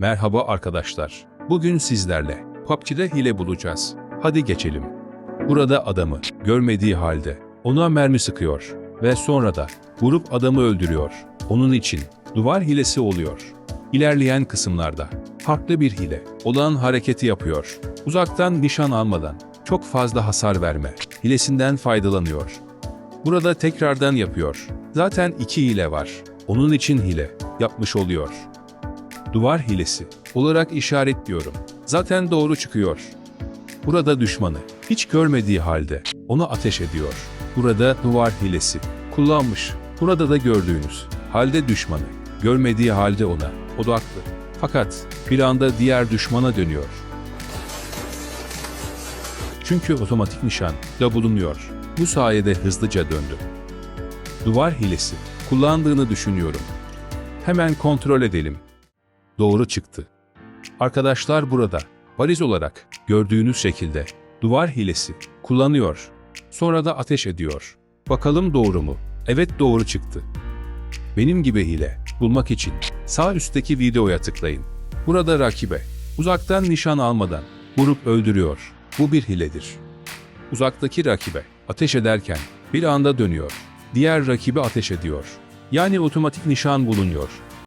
Merhaba arkadaşlar. Bugün sizlerle PUBG'de hile bulacağız. Hadi geçelim. Burada adamı görmediği halde ona mermi sıkıyor ve sonra da vurup adamı öldürüyor. Onun için duvar hilesi oluyor. İlerleyen kısımlarda farklı bir hile olan hareketi yapıyor. Uzaktan nişan almadan çok fazla hasar verme hilesinden faydalanıyor. Burada tekrardan yapıyor. Zaten iki hile var. Onun için hile yapmış oluyor. Duvar hilesi olarak işaretliyorum. Zaten doğru çıkıyor. Burada düşmanı hiç görmediği halde onu ateş ediyor. Burada duvar hilesi kullanmış. Burada da gördüğünüz halde düşmanı görmediği halde ona odaklı. Fakat bir anda diğer düşmana dönüyor. Çünkü otomatik nişan da bulunuyor. Bu sayede hızlıca döndü. Duvar hilesi kullandığını düşünüyorum. Hemen kontrol edelim. Doğru çıktı. Arkadaşlar burada bariz olarak gördüğünüz şekilde duvar hilesi kullanıyor. Sonra da ateş ediyor. Bakalım doğru mu? Evet doğru çıktı. Benim gibi hile bulmak için sağ üstteki videoya tıklayın. Burada rakibe uzaktan nişan almadan vurup öldürüyor. Bu bir hiledir. Uzaktaki rakibe ateş ederken bir anda dönüyor. Diğer rakibi ateş ediyor. Yani otomatik nişan bulunuyor.